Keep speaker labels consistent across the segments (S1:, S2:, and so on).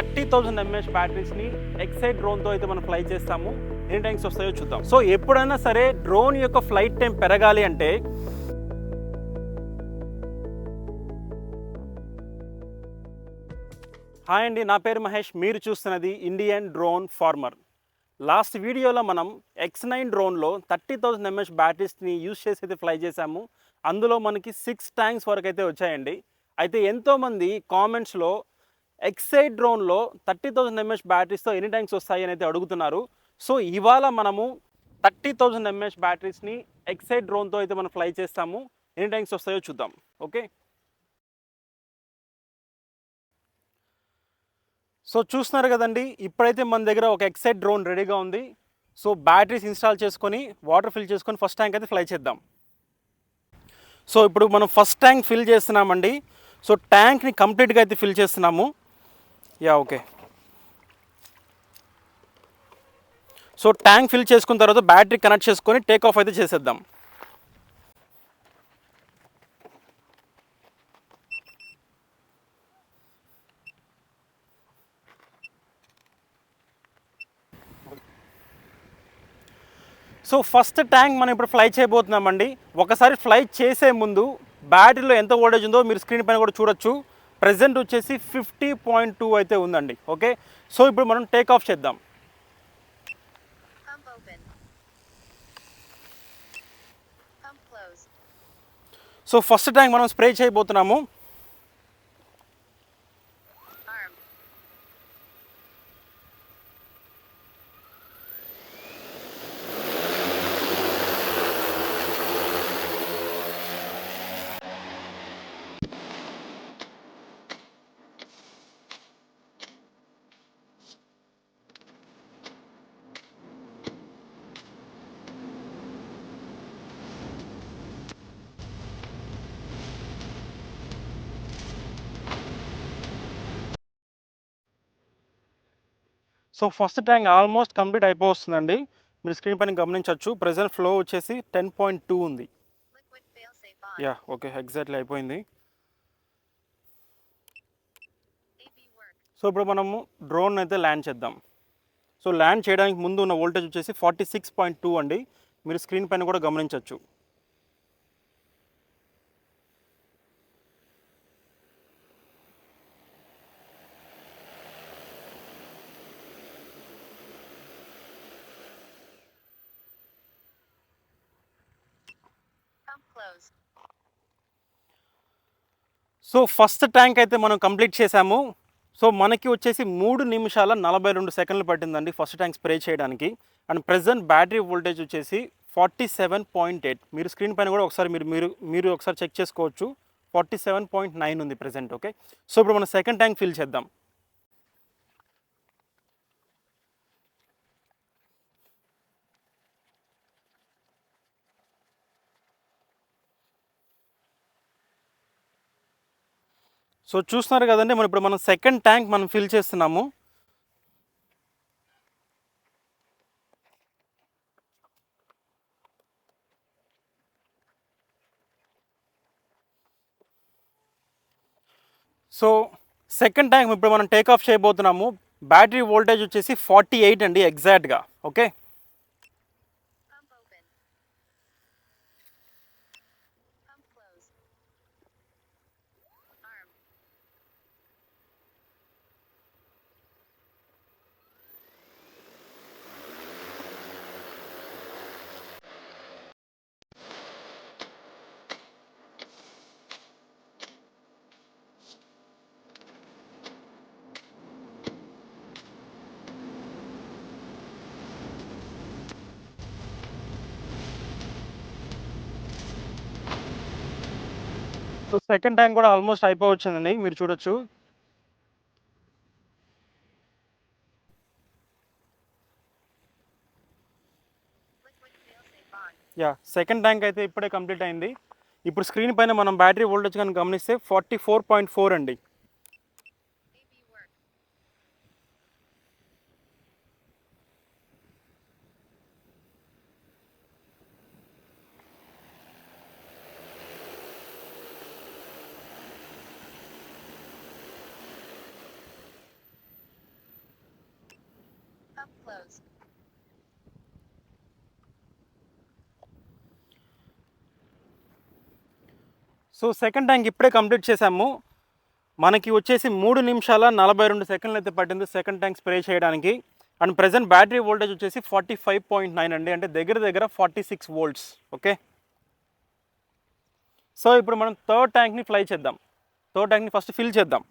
S1: Thirty thousand MS బ్యాటరీస్ని Exide డ్రోన్తో అయితే మనం ఫ్లై చేస్తాము. ఎన్ని టైమ్స్ వస్తాయో చూద్దాం. సో ఎప్పుడైనా సరే డ్రోన్ యొక్క ఫ్లైట్ టైం పెరగాలి అంటే హాయ్ అండి నా పేరు మహేష్. మీరు చూస్తున్నది ఇండియన్ డ్రోన్ ఫార్మర్ లాస్ట్ వీడియోలో మనం ఎక్స్ నైన్ డ్రోన్లో థర్టీ థౌసండ్ ఎంఎస్ బ్యాటరీస్ని యూస్ చేసి అయితే ఫ్లై చేశాము. అందులో మనకి సిక్స్ ట్యాంక్స్ వరకు అయితే వచ్చాయండి. అయితే ఎంతోమంది కామెంట్స్లో ఎక్సైడ్ డ్రోన్లో థర్టీ థౌసండ్ ఎంఎస్ బ్యాటరీస్తో ఎన్ని ట్యాంక్స్ వస్తాయి అని అయితే అడుగుతున్నారు. సో ఇవాళ మనము థర్టీ థౌసండ్ ఎంఎస్ బ్యాటరీస్ని ఎక్సైడ్ డ్రోన్తో అయితే మనం ఫ్లై చేస్తాము. ఎన్ని ట్యాంక్స్ వస్తాయో చూద్దాం. ఓకే సో చూస్తున్నారు కదండి ఇప్పుడైతే మన దగ్గర ఒక ఎక్సైడ్ డ్రోన్ రెడీగా ఉంది. సో బ్యాటరీస్ ఇన్స్టాల్ చేసుకొని వాటర్ ఫిల్ చేసుకొని ఫస్ట్ ట్యాంక్ అయితే ఫ్లై చేద్దాం. సో ఇప్పుడు మనం ఫస్ట్ ట్యాంక్ ఫిల్ చేస్తున్నామండి. సో ట్యాంక్ని కంప్లీట్గా అయితే ఫిల్ చేస్తున్నాము. Yeah okay so tank fill చేసుకున్న తర్వాత బ్యాటరీ కనెక్ట్ చేసుకొని టేక్ ఆఫ్ అయితే చేసేద్దాం. సో ఫస్ట్ ట్యాంక్ మనం ఇప్పుడు ఫ్లై చేయబోతున్నామండి. ఒకసారి ఫ్లై చేసే ముందు బ్యాటరీలో ఎంత ఓల్టేజ్ ఉందో మీరు స్క్రీన్ పైన కూడా చూడొచ్చు. ప్రజెంట్ వచ్చేసి ఫిఫ్టీ పాయింట్ టూ అయితే ఉందండి ఓకే? సో ఇప్పుడు మనం టేక్ ఆఫ్ చేద్దాం. సో ఫస్ట్ ట్యాంక్ మనం స్ప్రే చేయబోతున్నాము. So first tank almost complete అయిపోతుందండి మీరు స్క్రీన్ పైన గమనించవచ్చు. ప్రజెంట్ ఫ్లో వచ్చేసి టెన్ పాయింట్ టూ ఉంది. యా ఓకే ఎగ్జాక్ట్లీ అయిపోయింది. సో ఇప్పుడు మనము డ్రోన్ అయితే ల్యాండ్ చేద్దాం. సో ల్యాండ్ చేయడానికి ముందు ఉన్న వోల్టేజ్ వచ్చేసి ఫార్టీ సిక్స్ పాయింట్ టూ అండి. మీరు స్క్రీన్ పైన కూడా గమనించవచ్చు. సో ఫస్ట్ ట్యాంక్ అయితే మనం కంప్లీట్ చేసాము సో మనకి వచ్చేసి మూడు నిమిషాల నలభై రెండు సెకండ్లు పట్టిందండి ఫస్ట్ ట్యాంక్ స్ప్రే చేయడానికి. అండ్ ప్రజెంట్ బ్యాటరీ వోల్టేజ్ వచ్చేసి ఫార్టీ సెవెన్ పాయింట్ ఎయిట్ మీరు స్క్రీన్ పైన కూడా ఒకసారి మీరు మీరు మీరు ఒకసారి చెక్ చేసుకోవచ్చు. ఫార్టీ సెవెన్ పాయింట్ నైన్ ఉంది ప్రజెంట్ ఓకే సో ఇప్పుడు మనం సెకండ్ ట్యాంక్ ఫిల్ చేద్దాం. సో చూస్తున్నారు కదండి మనం ఇప్పుడు మనం సెకండ్ ట్యాంక్ మనం ఫిల్ చేస్తున్నాము. సో సెకండ్ ట్యాంక్ ఇప్పుడు మనం టేక్ ఆఫ్ చేయబోతున్నాము. బ్యాటరీ వోల్టేజ్ వచ్చేసి ఫార్టీ ఎయిట్ అండి ఎగ్జాక్ట్గా ఓకే సో సెకండ్ ట్యాంక్ కూడా ఆల్మోస్ట్ అయిపోవచ్చిందండి మీరు చూడొచ్చు. యా సెకండ్ ట్యాంక్ అయితే ఇప్పుడే కంప్లీట్ అయింది. ఇప్పుడు స్క్రీన్ పైన మనం బ్యాటరీ వోల్టేజ్ కనుక గమనిస్తే ఫార్టీ ఫోర్ పాయింట్ ఫోర్ అండి. సో సెకండ్ ట్యాంక్ ఇప్పుడే కంప్లీట్ చేసాము మనకి వచ్చేసి మూడు నిమిషాల నలభై రెండు సెకండ్లు అయితే పట్టింది సెకండ్ ట్యాంక్ స్ప్రే చేయడానికి. అండ్ ప్రజెంట్ బ్యాటరీ వోల్టేజ్ వచ్చేసి ఫార్టీ ఫైవ్ పాయింట్ నైన్ అండి. అంటే దగ్గర దగ్గర forty six volts. Okay? So ఇప్పుడు మనం థర్డ్ ట్యాంక్ని ఫ్లై చేద్దాం. థర్డ్ ట్యాంక్ని ఫస్ట్ ఫిల్ చేద్దాం.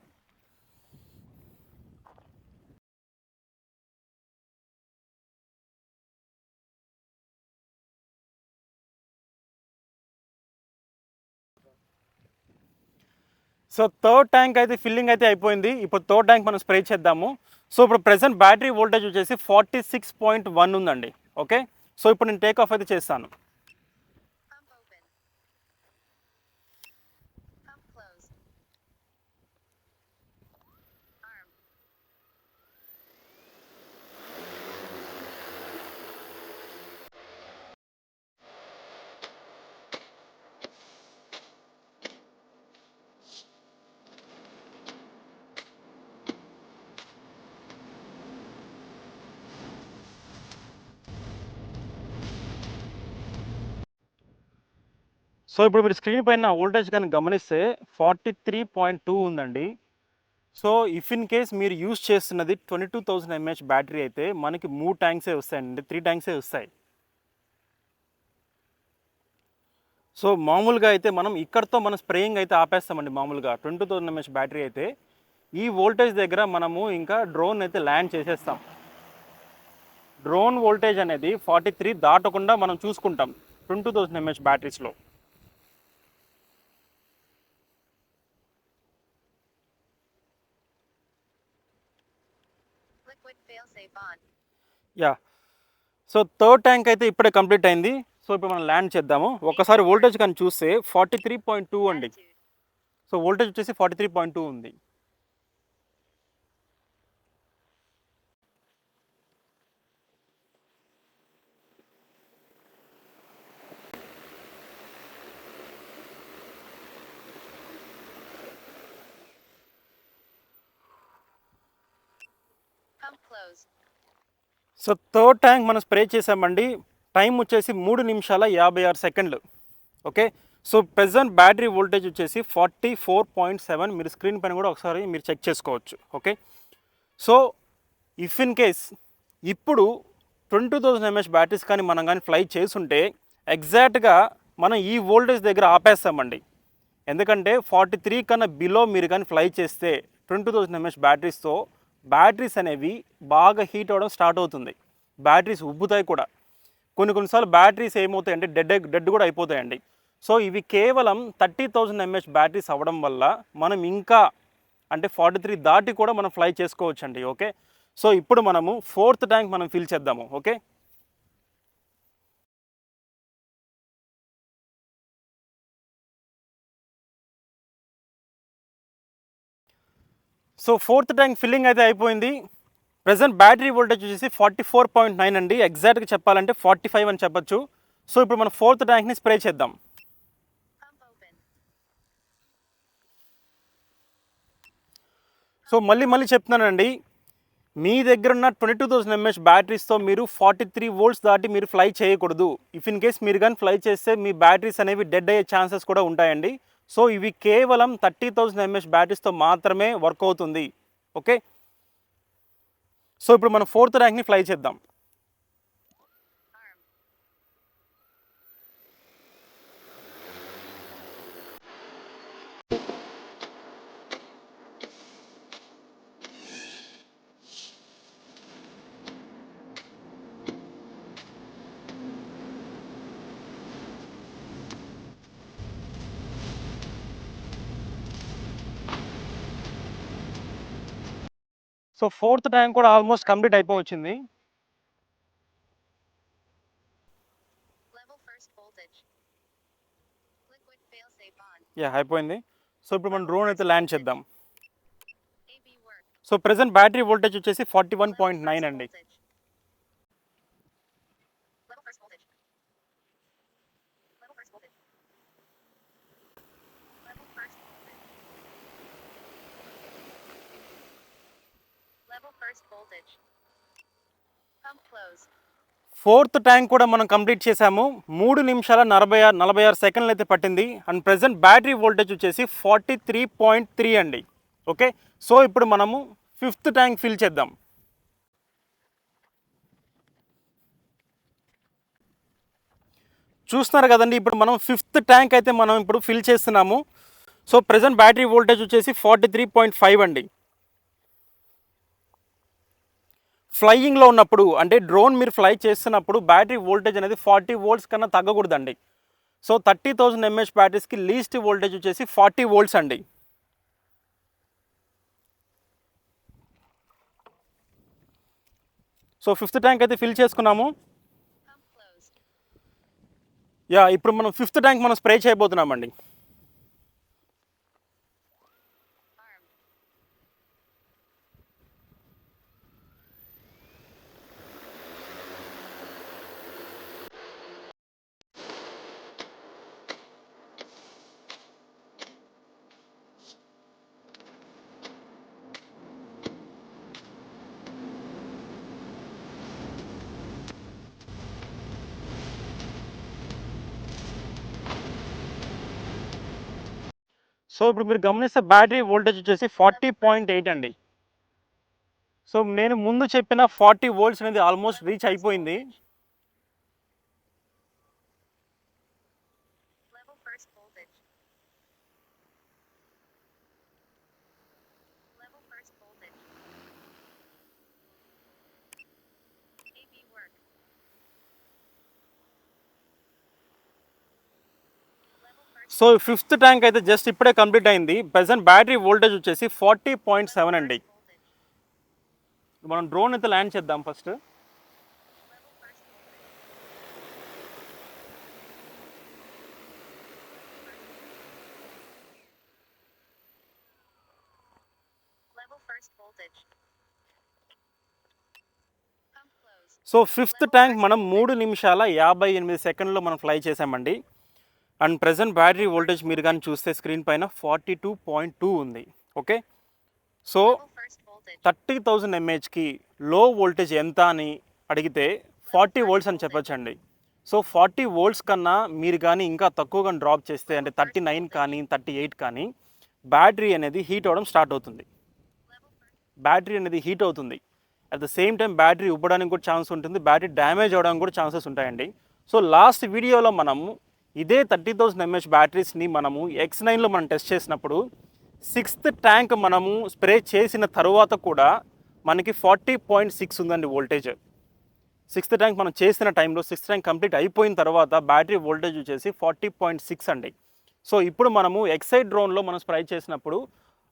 S1: సో థర్డ్ ట్యాంక్ అయితే ఫిల్లింగ్ అయితే అయిపోయింది. ఇప్పుడు థర్డ్ ట్యాంక్ మనం స్ప్రే చేద్దాము. సో ఇప్పుడు ప్రెసెంట్ బ్యాటరీ వోల్టేజ్ వచ్చేసి ఫార్టీ సిక్స్ పాయింట్ వన్ ఉందండి. ఓకే? సో ఇప్పుడు నేను టేక్ ఆఫ్ అయితే చేస్తాను. సో ఇప్పుడు మీరు స్క్రీన్ పైన వోల్టేజ్ కానీ గమనిస్తే ఫార్టీ త్రీ పాయింట్ టూ ఉందండి. సో ఇఫ్ ఇన్ కేస్ మీరు యూస్ చేస్తున్నది twenty two thousand MH battery అయితే మనకి మూడు ట్యాంక్సే వస్తాయండి. త్రీ ట్యాంక్సే వస్తాయి. సో మామూలుగా అయితే మనం ఇక్కడతో మనం స్ప్రేయింగ్ అయితే ఆపేస్తామండి మామూలుగా ట్వంటీ థౌసండ్ ఎంహెచ్ బ్యాటరీ అయితే. ఈ వోల్టేజ్ దగ్గర మనము ఇంకా డ్రోన్ అయితే ల్యాండ్ చేసేస్తాం. డ్రోన్ వోల్టేజ్ అనేది ఫార్టీ త్రీ దాటకుండా మనం చూసుకుంటాం ట్వంటీ థౌసండ్ ఎంహెచ్ బ్యాటరీస్లో. యా సో థర్డ్ ట్యాంక్ అయితే ఇప్పుడే కంప్లీట్ అయింది. సో ఇప్పుడు మనం ల్యాండ్ చేద్దాము. ఒకసారి వోల్టేజ్ కానీ చూస్తే ఫార్టీ త్రీ పాయింట్ టూ అండి. సో వోల్టేజ్ వచ్చేసి ఫార్టీ త్రీ పాయింట్ టూ ఉంది. సో థర్డ్ ట్యాంక్ మనం స్ప్రే చేసామండి. టైం వచ్చేసి మూడు నిమిషాల యాభై ఆరు సెకండ్లు. Okay so present battery voltage వచ్చేసి ఫార్టీ ఫోర్ పాయింట్ సెవెన్ మీరు స్క్రీన్ పైన కూడా ఒకసారి మీరు చెక్ చేసుకోవచ్చు. Okay so if in case ఇప్పుడు ట్వంటీ థౌసండ్ ఎంహెచ్ బ్యాటరీస్ కానీ మనం కానీ ఫ్లై చేసుంటే ఎగ్జాక్ట్గా మనం ఈ వోల్టేజ్ దగ్గర ఆపేస్తామండి. ఎందుకంటే ఫార్టీ త్రీ కన్నా బిలో మీరు కానీ ఫ్లై చేస్తే ట్వంటీ థౌసండ్ ఎంహెచ్ బ్యాటరీస్తో బ్యాటరీస్ అనేవి బాగా హీట్ అవ్వడం స్టార్ట్ అవుతుంది. బ్యాటరీస్ ఉబ్బుతాయి కూడా. కొన్ని కొన్నిసార్లు బ్యాటరీస్ ఏమవుతాయి అంటే డెడ్ డెడ్ కూడా అయిపోతాయండి. సో ఇవి కేవలం థర్టీ థౌజండ్ ఎంహెచ్ బ్యాటరీస్ అవ్వడం వల్ల మనం ఇంకా అంటే ఫార్టీ త్రీ దాటి కూడా మనం ఫ్లై చేసుకోవచ్చండి ఓకే? సో ఇప్పుడు మనము ఫోర్త్ ట్యాంక్ మనం ఫిల్ చేద్దాము okay? So fourth tank filling అయితే అయిపోయింది. ప్రజెంట్ బ్యాటరీ వోల్టేజ్ వచ్చేసి ఫార్టీ ఫోర్ పాయింట్ నైన్ అండి. ఎగ్జాక్ట్గా చెప్పాలంటే ఫార్టీ ఫైవ్ అని చెప్పొచ్చు. సో ఇప్పుడు మనం ఫోర్త్ ట్యాంక్ని స్ప్రే చేద్దాం. సో మళ్ళీ మళ్ళీ చెప్తున్నానండి. మీ దగ్గర ఉన్న ట్వంటీ టూ థౌసండ్ ఎంహెచ్ బ్యాటరీస్తో మీరు ఫార్టీ త్రీ వోల్ట్స్ దాటి మీరు ఫ్లై చేయకూడదు. ఇఫ్ ఇన్ కేస్ మీరు కానీ ఫ్లై చేస్తే మీ బ్యాటరీస్ అనేవి డెడ్ అయ్యే ఛాన్సెస్ కూడా ఉంటాయండి. సో ఇవి కేవలం థర్టీ థౌసండ్ ఎంఎస్ బ్యాటరీస్తో మాత్రమే వర్క్ అవుతుంది. ఓకే? సో ఇప్పుడు మనం ఫోర్త్ ర్యాంక్ని ఫ్లై చేద్దాం. సో ఫోర్త్ ట్యాంక్ కూడా ఆల్మోస్ట్ కంప్లీట్ అయిపోవచ్చింది. యా అయిపోయింది. సో ఇప్పుడు మనం డ్రోన్ అయితే ల్యాండ్ చేద్దాం. సో ప్రెసెంట్ బ్యాటరీ వోల్టేజ్ వచ్చేసి ఫార్టీ వన్ పాయింట్ నైన్ అండి. ఫోర్త్ ట్యాంక్ కూడా మనం కంప్లీట్ చేసాము మూడు నిమిషాల నలభై ఆరు నలభై ఆరు సెకండ్లు అయితే పట్టింది. అండ్ ప్రజెంట్ బ్యాటరీ వోల్టేజ్ వచ్చేసి ఫార్టీ త్రీ పాయింట్ త్రీ అండి. ఓకే సో ఇప్పుడు మనము ఫిఫ్త్ ట్యాంక్ ఫిల్ చేద్దాం. చూస్తున్నారు కదండి ఇప్పుడు మనం ఫిఫ్త్ ట్యాంక్ అయితే మనం ఇప్పుడు ఫిల్ చేస్తున్నాము. సో ప్రజెంట్ బ్యాటరీ వోల్టేజ్ వచ్చేసి ఫార్టీ త్రీ పాయింట్ ఫైవ్ అండి. ఫ్లయింగ్లో ఉన్నప్పుడు అంటే డ్రోన్ మీరు ఫ్లై చేస్తున్నప్పుడు బ్యాటరీ వోల్టేజ్ అనేది ఫార్టీ వోల్ట్స్ కన్నా తగ్గకూడదండి. సో థర్టీ థౌజండ్ ఎంహెచ్ బ్యాటరీస్కి లీస్ట్ వోల్టేజ్ వచ్చేసి ఫార్టీ వోల్ట్స్ అండి. సో ఫిఫ్త్ ట్యాంక్ అయితే ఫిల్ చేసుకున్నాము. యా ఇప్పుడు మనం ఫిఫ్త్ ట్యాంక్ మనం స్ప్రే చేయబోతున్నామండి. సో ఇప్పుడు మీరు గమనిస్తే బ్యాటరీ వోల్టేజ్ వచ్చేసి ఫార్టీ పాయింట్ ఎయిట్ అండి. సో నేను ముందు చెప్పిన ఫార్టీ వోల్ట్స్ అనేది ఆల్మోస్ట్ రీచ్ అయిపోయింది. సో ఫిఫ్త్ ట్యాంక్ అయితే జస్ట్ ఇప్పుడే కంప్లీట్ అయింది. ప్రజెంట్ బ్యాటరీ వోల్టేజ్ వచ్చేసి ఫార్టీ పాయింట్ సెవెన్ అండి. మనం డ్రోన్ అయితే ల్యాండ్ చేద్దాం ఫస్ట్. సో ఫిఫ్త్ ట్యాంక్ మనం మూడు నిమిషాల యాభై ఎనిమిది సెకండ్లో మనం ఫ్లై చేసామండి. అండ్ ప్రజెంట్ బ్యాటరీ వోల్టేజ్ మీరు కానీ చూస్తే స్క్రీన్ పైన ఫార్టీ టూ పాయింట్ టూ ఉంది. ఓకే? సో థర్టీ థౌజండ్ ఎంహెచ్కి లో వోల్టేజ్ ఎంత అని అడిగితే ఫార్టీ వోల్ట్స్ అని చెప్పొచ్చండి. సో ఫార్టీ వోల్ట్స్ కన్నా మీరు కానీ ఇంకా తక్కువగా డ్రాప్ చేస్తే అంటే థర్టీ నైన్ కానీ థర్టీ ఎయిట్ కానీ బ్యాటరీ అనేది హీట్ అవ్వడం స్టార్ట్ అవుతుంది. బ్యాటరీ అనేది హీట్ అవుతుంది. At the same time battery ఉబ్బడానికి కూడా ఛాన్స్ ఉంటుంది బ్యాటరీ డ్యామేజ్ అవ్వడానికి కూడా ఛాన్సెస్ ఉంటాయండి. సో లాస్ట్ వీడియోలో మనము ఇదే థర్టీ థౌసండ్ ఎంహెచ్ బ్యాటరీస్ని మనము ఎక్స్ నైన్లో మనం టెస్ట్ చేసినప్పుడు సిక్స్త్ ట్యాంక్ మనము స్ప్రే చేసిన తర్వాత కూడా మనకి ఫార్టీ పాయింట్ సిక్స్ ఉందండి వోల్టేజ్. సిక్స్త్ ట్యాంక్ మనం చేసిన టైంలో సిక్స్త్ ట్యాంక్ కంప్లీట్ అయిపోయిన తర్వాత బ్యాటరీ వోల్టేజ్ వచ్చేసి ఫార్టీ పాయింట్ సిక్స్ అండి. సో ఇప్పుడు మనము ఎక్సైడ్ డ్రోన్లో మనం స్ప్రే చేసినప్పుడు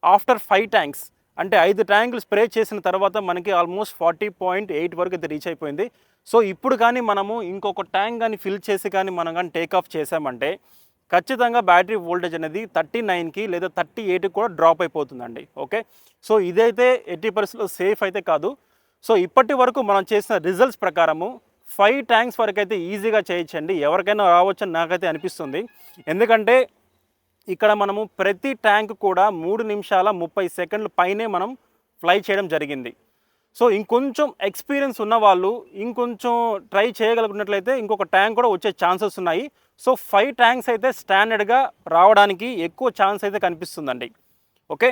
S1: ఆఫ్టర్ ఫైవ్ ట్యాంక్స్ అంటే ఐదు ట్యాంకులు స్ప్రే చేసిన తర్వాత మనకి ఆల్మోస్ట్ ఫార్టీ పాయింట్ ఎయిట్ వరకు అయితే రీచ్ అయిపోయింది. సో ఇప్పుడు కానీ మనము ఇంకొక ట్యాంక్ కానీ ఫిల్ చేసి కానీ మనం కానీ టేక్ ఆఫ్ చేసామంటే ఖచ్చితంగా బ్యాటరీ వోల్టేజ్ అనేది థర్టీ నైన్కి లేదా థర్టీ ఎయిట్కి కూడా డ్రాప్ అయిపోతుందండి. ఓకే సో ఇదైతే ఎట్టి పరిస్థితుల్లో సేఫ్ అయితే కాదు. సో ఇప్పటి వరకు మనం చేసిన రిజల్ట్స్ ప్రకారము ఫైవ్ ట్యాంక్స్ వరకు అయితే ఈజీగా చేయొచ్చండి ఎవరికైనా రావచ్చని నాకైతే అనిపిస్తుంది. ఎందుకంటే ఇక్కడ మనము ప్రతి ట్యాంక్ కూడా మూడు నిమిషాల ముప్పై సెకండ్ల పైనే మనం ఫ్లై చేయడం జరిగింది. సో ఇంకొంచెం ఎక్స్పీరియన్స్ ఉన్న వాళ్ళు ఇంకొంచెం ట్రై చేయగలుగుతున్నట్లయితే ఇంకొక ట్యాంక్ కూడా వచ్చే ఛాన్సెస్ ఉన్నాయి. సో ఫైవ్ ట్యాంక్స్ అయితే స్టాండర్డ్గా రావడానికి ఎక్కువ ఛాన్స్ అయితే కనిపిస్తుందండి. ఓకే?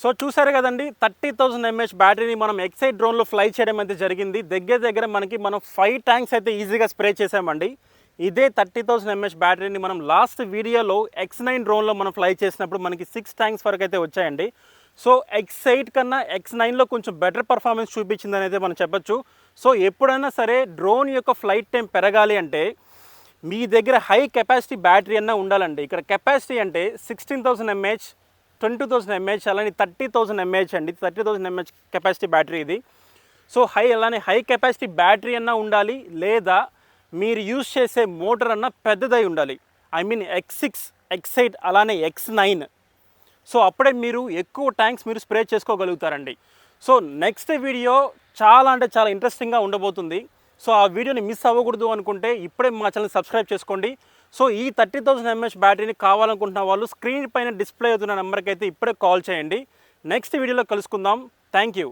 S1: సో చూసారు కదండి థర్టీ థౌసండ్ ఎంహెచ్ బ్యాటరీని మనం ఎక్సైడ్ డ్రోన్లో ఫ్లై చేయడం అయితే జరిగింది. దగ్గర దగ్గర మనకి మనం ఫైవ్ ట్యాంక్స్ అయితే ఈజీగా స్ప్రే చేసామండి. ఇదే థర్టీ థౌసండ్ ఎంహెచ్ బ్యాటరీని మనం లాస్ట్ వీడియోలో ఎక్స్ నైన్ డ్రోన్లో మనం ఫ్లై చేసినప్పుడు మనకి సిక్స్ ట్యాంక్స్ వరకు అయితే వచ్చాయండి. సో ఎక్స్ ఎయిట్ కన్నా ఎక్స్ నైన్లో కొంచెం బెటర్ పర్ఫార్మెన్స్ చూపించింది అనేది మనం చెప్పొచ్చు. సో ఎప్పుడైనా సరే డ్రోన్ యొక్క ఫ్లైట్ టైం పెరగాలి అంటే మీ దగ్గర హై కెపాసిటీ బ్యాటరీ అన్న ఉండాలండి. ఇక్కడ కెపాసిటీ అంటే sixteen thousand MH twenty thousand MH అలానే థర్టీ థౌసండ్ ఎంహెచ్ అండి. Thirty thousand MH capacity battery ఇది. సో హై అలానే హై కెపాసిటీ బ్యాటరీ అన్న ఉండాలి లేదా మీరు యూజ్ చేసే మోటార్ అన్న పెద్దదై ఉండాలి. I mean X six X eight అలానే ఎక్స్ నైన్ సో అప్పుడే మీరు ఎక్కువ ట్యాంక్స్ మీరు స్ప్రే చేసుకోగలుగుతారండి. సో నెక్స్ట్ వీడియో చాలా అంటే చాలా ఇంట్రెస్టింగ్గా ఉండబోతుంది. సో ఆ వీడియోని మిస్ అవ్వకూడదు అనుకుంటే ఇప్పుడే మా ఛానల్ సబ్స్క్రైబ్ చేసుకోండి. సో ఈ థర్టీ థౌసండ్ ఎంఎస్ బ్యాటరీని కావాలనుకుంటున్న వాళ్ళు స్క్రీన్ పైన డిస్ప్లే అవుతున్న నెంబర్కి అయితే ఇప్పుడే కాల్ చేయండి. నెక్స్ట్ వీడియోలో కలుసుకుందాం. Thank you.